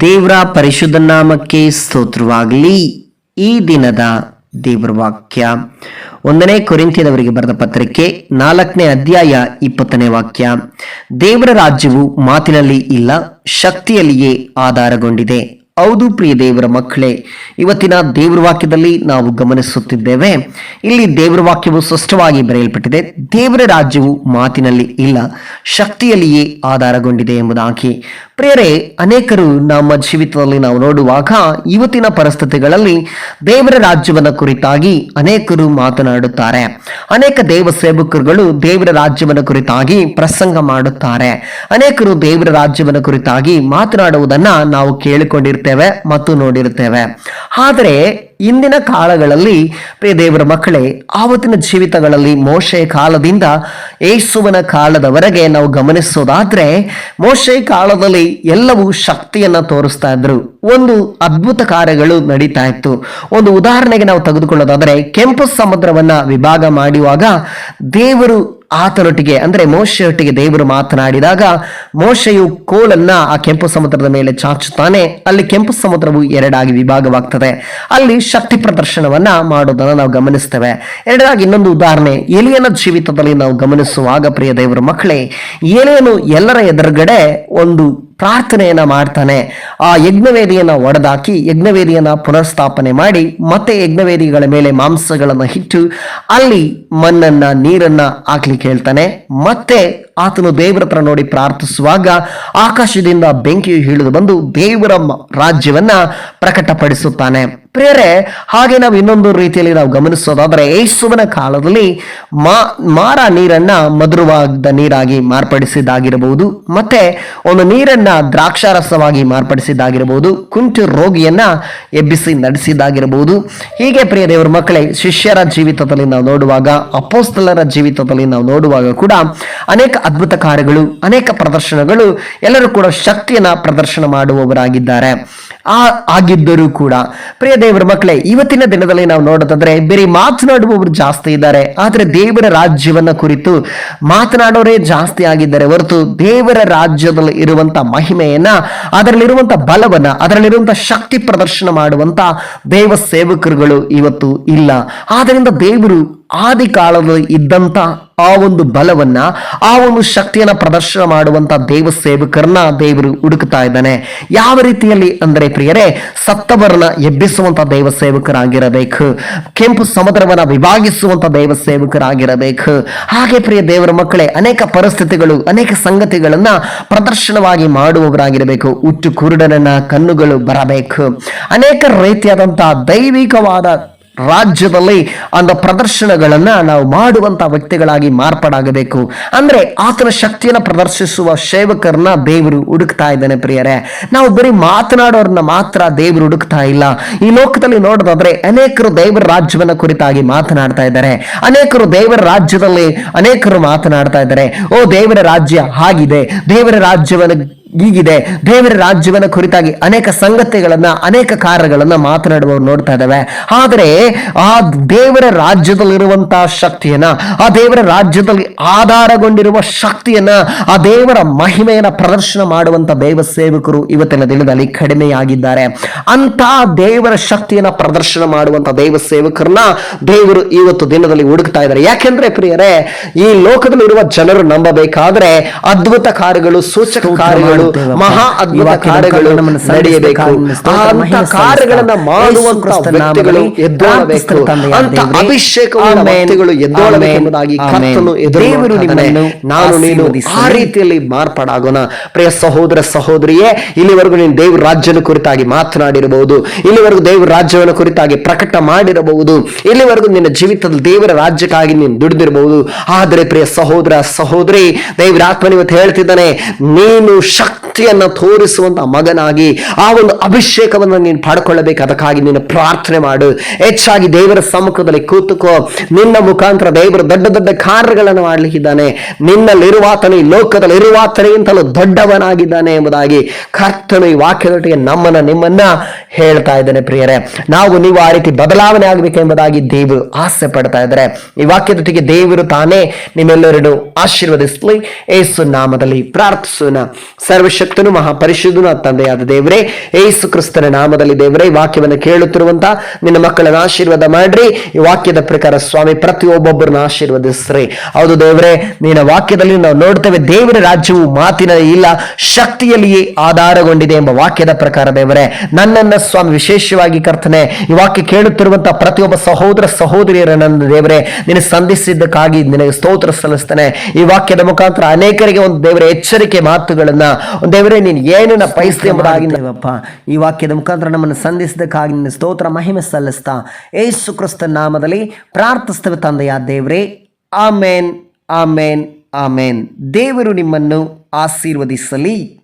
ದೇವರ ಪರಿಶುದ್ಧ ನಾಮಕ್ಕೆ ಸ್ತೋತ್ರವಾಗಲಿ ಈ ದಿನದ ದೇವರ ವಾಕ್ಯ. ಒಂದನೇ ಕೊರಿಂತಿಯದವರಿಗೆ ಬರೆದ ಪತ್ರಿಕೆ ನಾಲ್ಕನೇ ಅಧ್ಯಾಯ ಇಪ್ಪತ್ತನೇ ವಾಕ್ಯ. ದೇವರ ರಾಜ್ಯವು ಮಾತಿನಲ್ಲಿ ಇಲ್ಲ, ಶಕ್ತಿಯಲ್ಲಿಯೇ ಆಧಾರಗೊಂಡಿದೆ. ಹೌದು ಪ್ರಿಯ ದೇವರ ಮಕ್ಕಳೇ, ಇವತ್ತಿನ ದೇವರ ವಾಕ್ಯದಲ್ಲಿ ನಾವು ಗಮನಿಸುತ್ತಿದ್ದೇವೆ. ಇಲ್ಲಿ ದೇವರ ವಾಕ್ಯವು ಸ್ಪಷ್ಟವಾಗಿ ಬರೆಯಲ್ಪಟ್ಟಿದೆ, ದೇವರ ರಾಜ್ಯವು ಮಾತಿನಲ್ಲಿ ಇಲ್ಲ, ಶಕ್ತಿಯಲ್ಲಿಯೇ ಆಧಾರಗೊಂಡಿದೆ ಎಂಬುದಾಗಿ. ಪ್ರಿಯರೇ, ಅನೇಕರು ನಮ್ಮ ಜೀವಿತದಲ್ಲಿ ನಾವು ನೋಡುವಾಗ ಇವತ್ತಿನ ಪರಿಸ್ಥಿತಿಗಳಲ್ಲಿ ದೇವರ ರಾಜ್ಯವನ್ನ ಕುರಿತಾಗಿ ಅನೇಕರು ಮಾತನಾಡುತ್ತಾರೆ. ಅನೇಕ ದೇವ ಸೇವಕರುಗಳು ದೇವರ ರಾಜ್ಯವನ್ನ ಕುರಿತಾಗಿ ಪ್ರಸಂಗ ಮಾಡುತ್ತಾರೆ. ಅನೇಕರು ದೇವರ ರಾಜ್ಯವನ್ನ ಕುರಿತಾಗಿ ಮಾತನಾಡುವುದನ್ನ ನಾವು ಕೇಳಿಕೊಂಡಿರ್ತೇವೆ ಮತ್ತು ನೋಡಿರ್ತೇವೆ. ಆದರೆ ಇಂದಿನ ಕಾಲಗಳಲ್ಲಿ, ಪ್ರಿಯ ದೇವರ ಮಕ್ಕಳೇ, ಆವತ್ತಿನ ಜೀವಿತಗಳಲ್ಲಿ ಮೋಶೆ ಕಾಲದಿಂದ ಏಸುವನ ಕಾಲದವರೆಗೆ ನಾವು ಗಮನಿಸೋದಾದ್ರೆ, ಮೋಶೆ ಕಾಲದಲ್ಲಿ ಎಲ್ಲವೂ ಶಕ್ತಿಯನ್ನು ತೋರಿಸ್ತಾ ಇದ್ರು. ಒಂದು ಅದ್ಭುತ ಕಾರ್ಯಗಳು ನಡೀತಾ ಇತ್ತು. ಒಂದು ಉದಾಹರಣೆಗೆ ನಾವು ತೆಗೆದುಕೊಳ್ಳೋದಾದ್ರೆ, ಕೆಂಪು ಸಮುದ್ರವನ್ನ ವಿಭಾಗ ಮಾಡುವಾಗ ದೇವರು ಆತನೊಟ್ಟಿಗೆ, ಅಂದ್ರೆ ಮೋಶೆಯೊಟ್ಟಿಗೆ ದೇವರು ಮಾತನಾಡಿದಾಗ ಮೋಶೆಯು ಕೋಲನ್ನ ಆ ಕೆಂಪು ಸಮುದ್ರದ ಮೇಲೆ ಚಾಚುತ್ತಾನೆ. ಅಲ್ಲಿ ಕೆಂಪು ಸಮುದ್ರವು ಎರಡಾಗಿ ವಿಭಾಗವಾಗ್ತದೆ. ಅಲ್ಲಿ ಶಕ್ತಿ ಪ್ರದರ್ಶನವನ್ನ ಮಾಡೋದನ್ನ ನಾವು ಗಮನಿಸ್ತೇವೆ. ಎರಡಾಗಿ ಇನ್ನೊಂದು ಉದಾಹರಣೆ, ಎಲಿಯನ ಜೀವಿತದಲ್ಲಿ ನಾವು ಗಮನಿಸುವಾಗ, ಪ್ರಿಯ ದೇವರ ಮಕ್ಕಳೇ ಏಲಿಯನು ಎಲ್ಲರ ಎದುರುಗಡೆ ಒಂದು ಪ್ರಾರ್ಥನೆಯನ್ನ ಮಾಡ್ತಾನೆ. ಆ ಯಜ್ಞವೇದಿಯನ್ನ ಒಡೆದಾಕಿ ಯಜ್ಞವೇದಿಯನ್ನ ಪುನರ್ಸ್ಥಾಪನೆ ಮಾಡಿ ಮತ್ತೆ ಯಜ್ಞವೇದಿಗಳ ಮೇಲೆ ಮಾಂಸಗಳನ್ನು ಇಟ್ಟು ಅಲ್ಲಿ ಮಣ್ಣನ್ನ, ನೀರನ್ನ ಹಾಕ್ಲಿಕ್ಕೆ ಹೇಳ್ತಾನೆ. ಮತ್ತೆ ಆತನು ದೇವರ ಹತ್ರ ನೋಡಿ ಪ್ರಾರ್ಥಿಸುವಾಗ ಆಕಾಶದಿಂದ ಬೆಂಕಿಯು ಇಳಿದು ಬಂದು ದೇವರ ರಾಜ್ಯವನ್ನ ಪ್ರಕಟಪಡಿಸುತ್ತಾನೆ. ಪ್ರೇರೆ ಹಾಗೆ ನಾವು ಇನ್ನೊಂದು ರೀತಿಯಲ್ಲಿ ನಾವು ಗಮನಿಸೋದಾದ್ರೆ ಯೇಸುವಿನ ಕಾಲದಲ್ಲಿ ಮಾ, ಮಾರ ನೀರನ್ನ ಮಧುರವಾದ ನೀರಾಗಿ ಮಾರ್ಪಡಿಸಿದ್ದಾಗಿರಬಹುದು, ಮತ್ತೆ ಒಂದು ನೀರನ್ನ ದ್ರಾಕ್ಷಾರಸವಾಗಿ ಮಾರ್ಪಡಿಸಿದ್ದಾಗಿರಬಹುದು ಕುಂಟು ರೋಗಿಯನ್ನ ಎಬ್ಬಿಸಿ ನಡೆಸಿದ್ದಾಗಿರಬಹುದು. ಹೀಗೆ ಪ್ರಿಯ ದೇವರ ಮಕ್ಕಳೇ, ಶಿಷ್ಯರ ಜೀವಿತದಲ್ಲಿ ನಾವು ನೋಡುವಾಗ, ಅಪೋಸ್ತಲರ ಜೀವಿತದಲ್ಲಿ ನಾವು ನೋಡುವಾಗ ಕೂಡ ಅನೇಕ ಅದ್ಭುತ ಕಾರ್ಯಗಳು, ಅನೇಕ ಪ್ರದರ್ಶನಗಳು, ಎಲ್ಲರೂ ಕೂಡ ಶಕ್ತಿಯನ್ನ ಪ್ರದರ್ಶನ ಮಾಡುವವರಾಗಿದ್ದಾರೆ. ಆ, ಆಗಿದ್ದರೂ ಕೂಡ ಪ್ರಿಯ ದೇವರ ಮಕ್ಕಳೇ, ಇವತ್ತಿನ ದಿನದಲ್ಲಿ ನಾವು ನೋಡೋದಾದ್ರೆ ಬೇರೆ ಮಾತನಾಡುವವರು ಜಾಸ್ತಿ ಇದ್ದಾರೆ, ಆದ್ರೆ ದೇವರ ರಾಜ್ಯವನ್ನ ಕುರಿತು ಮಾತನಾಡೋರೇ ಜಾಸ್ತಿ ಆಗಿದ್ದಾರೆ ಹೊರತು ದೇವರ ರಾಜ್ಯದಲ್ಲಿ ಇರುವಂತ ಮಹಿಮೆಯನ್ನ, ಅದರಲ್ಲಿರುವಂತ ಬಲವನ್ನ, ಅದರಲ್ಲಿರುವಂತ ಶಕ್ತಿ ಪ್ರದರ್ಶನ ಮಾಡುವಂತ ದೇವ ಸೇವಕರುಗಳು ಇವತ್ತು ಇಲ್ಲ. ಆದ್ದರಿಂದ ದೇವರು ಆದಿ ಕಾಲದಲ್ಲಿ ಇದ್ದಂತ ಆ ಒಂದು ಬಲವನ್ನ, ಆ ಒಂದು ಶಕ್ತಿಯನ್ನ ಪ್ರದರ್ಶನ ಮಾಡುವಂತ ದೇವ ಸೇವಕರನ್ನ ದೇವರು ಹುಡುಕ್ತಾ ಇದ್ದಾನೆ. ಯಾವ ರೀತಿಯಲ್ಲಿ ಅಂದರೆ ಪ್ರಿಯರೇ, ಸತ್ತವರನ್ನ ಎಬ್ಬಿಸುವಂತ ದೇವ ಸೇವಕರಾಗಿರಬೇಕು ಕೆಂಪು ಸಮುದ್ರವನ್ನ ವಿಭಾಗಿಸುವಂತ ದೇವ ಸೇವಕರಾಗಿರಬೇಕು ಹಾಗೆ ಪ್ರಿಯ ದೇವರ ಮಕ್ಕಳೇ, ಅನೇಕ ಪರಿಸ್ಥಿತಿಗಳು, ಅನೇಕ ಸಂಗತಿಗಳನ್ನ ಪ್ರದರ್ಶನವಾಗಿ ಮಾಡುವವರಾಗಿರಬೇಕು. ಹುಟ್ಟು ಕುರುಡನನ್ನ ಕಣ್ಣುಗಳು ಬರಬೇಕು. ಅನೇಕ ರೀತಿಯಾದಂತಹ ದೈವಿಕವಾದ ರಾಜ್ಯದಲ್ಲಿ ಅಂದ ಪ್ರದರ್ಶನಗಳನ್ನ ನಾವು ಮಾಡುವಂತ ವ್ಯಕ್ತಿಗಳಾಗಿ ಮಾರ್ಪಾಡಾಗಬೇಕು. ಅಂದ್ರೆ ಆತನ ಶಕ್ತಿಯನ್ನು ಪ್ರದರ್ಶಿಸುವ ಸೇವಕರನ್ನ ದೇವರು ಹುಡುಕ್ತಾ ಇದ್ದಾನೆ ಪ್ರಿಯರೇ. ನಾವು ಬರೀ ಮಾತನಾಡೋರನ್ನ ಮಾತ್ರ ದೇವರು ಹುಡುಕ್ತಾ ಇಲ್ಲ. ಈ ಲೋಕದಲ್ಲಿ ನೋಡೋದಾದ್ರೆ ಅನೇಕರು ದೇವರ ರಾಜ್ಯವನ್ನ ಕುರಿತಾಗಿ ಮಾತನಾಡ್ತಾ ಇದ್ದಾರೆ. ಅನೇಕರು ದೇವರ ರಾಜ್ಯದಲ್ಲಿ ಅನೇಕರು ಮಾತನಾಡ್ತಾ ಇದ್ದಾರೆ. ಓ ದೇವರ ರಾಜ್ಯ ಹಾಗಿದೆ. ದೇವರ ರಾಜ್ಯವನ್ನು ಹೀಗಿದೆ. ದೇವರ ರಾಜ್ಯವನ್ನ ಕುರಿತಾಗಿ ಅನೇಕ ಸಂಗತಿಗಳನ್ನ ಅನೇಕ ಕಾರ್ಯಗಳನ್ನ ಮಾತನಾಡುವವರು ನೋಡ್ತಾ ಇದ್ದಾವೆ. ಆದರೆ ಆ ದೇವರ ರಾಜ್ಯದಲ್ಲಿರುವಂತಹ ಶಕ್ತಿಯನ್ನ ಆ ದೇವರ ರಾಜ್ಯದಲ್ಲಿ ಆಧಾರಗೊಂಡಿರುವ ಶಕ್ತಿಯನ್ನ ಆ ದೇವರ ಮಹಿಮೆಯನ್ನ ಪ್ರದರ್ಶನ ಮಾಡುವಂತ ದೇವ ಸೇವಕರು ಇವತ್ತಿನ ದಿನದಲ್ಲಿ ಕಡಿಮೆಯಾಗಿದ್ದಾರೆ. ಅಂತ ದೇವರ ಶಕ್ತಿಯನ್ನ ಪ್ರದರ್ಶನ ಮಾಡುವಂತ ದೇವ ಸೇವಕರನ್ನ ದೇವರು ಇವತ್ತು ದಿನದಲ್ಲಿ ಹುಡುಕ್ತಾ ಇದ್ದಾರೆ. ಯಾಕೆಂದ್ರೆ ಪ್ರಿಯರೇ ಈ ಲೋಕದಲ್ಲಿರುವ ಜನರು ನಂಬಬೇಕಾದ್ರೆ ಅದ್ಭುತ ಕಾರ್ಯಗಳು ಸೂಚಕ ಕಾರ್ಯಗಳು ಮಹಾ ಅದ್ಭುತ ಕಾರ್ಯಗಳು ನಡೆಯಬೇಕು ಅಂತ ಕಾರ್ಯಗಳನ್ನ. ಮಾಡುವಂತ ವ್ಯಕ್ತಿಗಳು ಎದ್ದೋಳಬೇಕು ಅಂತ. ಅಭಿಷೇಕವುಳ್ಳ. ವ್ಯಕ್ತಿಗಳು ಎದ್ದೋಳಬೇಕು ಆಮೆನ್. ಎಂಬುದಾಗಿ ಆಮೆನ್. ಕರ್ತನು ದೇವರು ನಿಮ್ಮನ್ನು ನಾನು ನೀನು ಆ ರೀತಿಯಲ್ಲಿ ಮಾರ್ಪಾಡಾಗೋಣ ಪ್ರಿಯ ಸಹೋದರ ಸಹೋದರಿಯೇ ಇಲ್ಲಿವರೆಗೂ ನೀನು ದೇವ್ರ ರಾಜ್ಯದ ಕುರಿತಾಗಿ ಮಾತನಾಡಿರಬಹುದು ಇಲ್ಲಿವರೆಗೂ ದೇವ್ರ ರಾಜ್ಯವನ್ನ ಕುರಿತಾಗಿ ಪ್ರಕಟ ಮಾಡಿರಬಹುದು ಇಲ್ಲಿವರೆಗೂ ನಿನ್ನ ಜೀವಿತದಲ್ಲಿ ದೇವರ ರಾಜ್ಯಕ್ಕಾಗಿ ನೀನು ದುಡಿದಿರಬಹುದು ಆದರೆ ಪ್ರಿಯ ಸಹೋದರ ಸಹೋದರಿ ದೇವರ ಆತ್ಮನ ಇವತ್ತು ಹೇಳ್ತಿದ್ದಾನೆ ನೀನು ಶಕ್ತಿಯನ್ನ ತೋರಿಸುವಂತ ಮಗನಾಗಿ ಆ ಒಂದು ಅಭಿಷೇಕವನ್ನು ನೀನು ಪಡ್ಕೊಳ್ಳಬೇಕು. ಅದಕ್ಕಾಗಿ ನೀನು ಪ್ರಾರ್ಥನೆ ಮಾಡು. ಹೆಚ್ಚಾಗಿ ದೇವರ ಸಮ್ಮುಖದಲ್ಲಿ ಕೂತುಕೋ. ನಿನ್ನ ಮುಖಾಂತರ ದೇವರು ದೊಡ್ಡ ದೊಡ್ಡ ಕಾರ್ಯಗಳನ್ನು ಮಾಡಲಿಕ್ಕಿದ್ದಾನೆ. ನಿನ್ನಲ್ಲಿರುವಾತನು ಲೋಕದಲ್ಲಿ ಇರುವಾತನಿಗಿಂತಲೂ ದೊಡ್ಡವನಾಗಿದ್ದಾನೆ ಎಂಬುದಾಗಿ ಕರ್ತನು ಈ ವಾಕ್ಯದೊಟ್ಟಿಗೆ ನಮ್ಮನ್ನ ನಿಮ್ಮನ್ನ ಹೇಳ್ತಾ ಇದ್ದಾನೆ ಪ್ರಿಯರೇ. ನಾವು ನೀವು ಆ ರೀತಿ ಬದಲಾವಣೆ ಆಗಬೇಕೆಂಬುದಾಗಿ ದೇವರು ಆಸೆ ಪಡ್ತಾ ಇದ್ದಾರೆ. ಈ ವಾಕ್ಯದೊಟ್ಟಿಗೆ ದೇವರು ತಾನೇ ನಿಮ್ಮೆಲ್ಲರನ್ನು ಆಶೀರ್ವದಿಸಲಿ. ಏಸು ನಾಮದಲ್ಲಿ ಪ್ರಾರ್ಥಿಸೋಣ. ಸರ್ವಶಕ್ತನು ಮಹಾಪರಿಶುದ್ಧನು ತಂದೆಯಾದ ದೇವರೇ ಏಸು ಕ್ರಿಸ್ತನ ನಾಮದಲ್ಲಿ ದೇವರೇ, ವಾಕ್ಯವನ್ನು ಕೇಳುತ್ತಿರುವಂತ ನಿನ್ನ ಮಕ್ಕಳನ್ನ ಆಶೀರ್ವಾದ ಮಾಡ್ರಿ. ಈ ವಾಕ್ಯದ ಪ್ರಕಾರ ಸ್ವಾಮಿ, ಪ್ರತಿಯೊಬ್ಬೊಬ್ಬರನ್ನ ಆಶೀರ್ವದಿಸ್ರಿ. ಹೌದು ದೇವರೇ, ನಿನ್ನ ವಾಕ್ಯದಲ್ಲಿ ನಾವು ನೋಡ್ತೇವೆ, ದೇವರ ರಾಜ್ಯವು ಮಾತಿನ ಇಲ್ಲ, ಶಕ್ತಿಯಲ್ಲಿಯೇ ಆಧಾರಗೊಂಡಿದೆ ಎಂಬ ವಾಕ್ಯದ ಪ್ರಕಾರ ದೇವರೇ, ನನ್ನನ್ನ ಸ್ವಾಮಿ ವಿಶೇಷವಾಗಿ ಕರ್ತನೆ, ಈ ವಾಕ್ಯ ಕೇಳುತ್ತಿರುವಂತಹ ಪ್ರತಿಯೊಬ್ಬ ಸಹೋದರ ಸಹೋದರಿಯರ ನನ್ನ ದೇವರೇ, ನಿನ್ನ ಸಂಧಿಸಿದ್ದಕ್ಕಾಗಿ ನಿನಗೆ ಸ್ತೋತ್ರ ಸಲ್ಲಿಸ್ತಾನೆ. ಈ ವಾಕ್ಯದ ಮುಖಾಂತರ ಅನೇಕರಿಗೆ ಒಂದು ದೇವರ ಎಚ್ಚರಿಕೆ ಮಾತುಗಳನ್ನ ದೇವರೇ ನೀನು ಏನನ್ನ ಪೈಸ್ತಿ ಎಂಬುದಾಗಿ ದೇವಪ್ಪ ಈ ವಾಕ್ಯದ ಮುಖಾಂತರ ನಮ್ಮನ್ನು ಸಂಧಿಸಿದಕ್ಕಾಗಿ ನಿನ್ನ ಸ್ತೋತ್ರ ಮಹಿಮೆ ಸಲ್ಲಿಸ್ತಾ ಏಸು ಕ್ರಿಸ್ತ ನಾಮದಲ್ಲಿ ಪ್ರಾರ್ಥಿಸ್ತವೆ ತಂದೆಯ ದೇವರೇ. ಆಮೇನ್ ಆಮೇನ್ ಆಮೇನ್. ದೇವರು ನಿಮ್ಮನ್ನು ಆಶೀರ್ವದಿಸಲಿ.